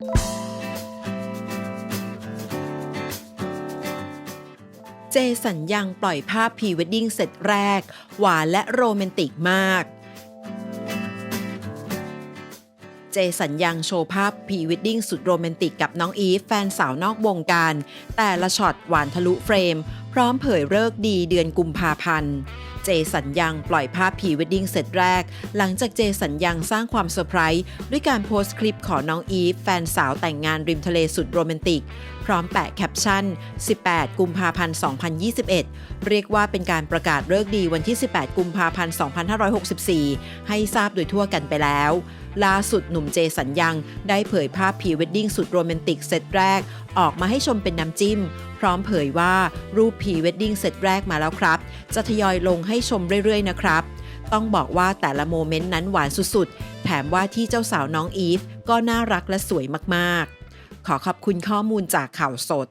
เจสัญญังปล่อยภาพพรีเวดดิ้งเสร็จแรก หวานและโรแมนติกมาก เจสัญญังโชว์ภาพพรีเวดดิ้งสุดโรแมนติกกับน้องอีฟแฟนสาวนอกวงการ แต่ละช็อตหวานทะลุเฟรมพร้อมเผยเลิกดีเดือนกุมภาพันธ์ เจสัญญังปล่อยภาพพีวดดิ้งเสร็จแรก หลังจากเจสัญญังสร้างความเซอร์ไพรส์ด้วยการโพสต์คลิปของน้องอีฟแฟนสาวแต่งงานริมทะเลสุดโรแมนติก พร้อมแปะแคปชั่น 18 กุมภาพันธ์ 2021 เรียกว่าเป็นการประกาศเลิกดีวันที่ 18 กุมภาพันธ์ 2564 ให้ทราบโดยทั่วกันไปแล้วล่าสุดหนุ่มเจสัญญังได้เผยภาพพรีเวดดิ้งสุดโรแมนติกเซตแรก ออกมาให้ชมเป็นน้ำจิ้ม พร้อมเผยว่ารูปพรีเวดดิ้งเซตแรกมาแล้วครับ จะทยอยลงให้ชมเรื่อยๆ นะครับ ต้องบอกว่าแต่ละโมเมนต์นั้นหวานสุดๆ แถมว่าที่เจ้าสาวน้องอีฟก็น่ารักและสวยมากๆ ขอขอบคุณข้อมูลจากข่าวสด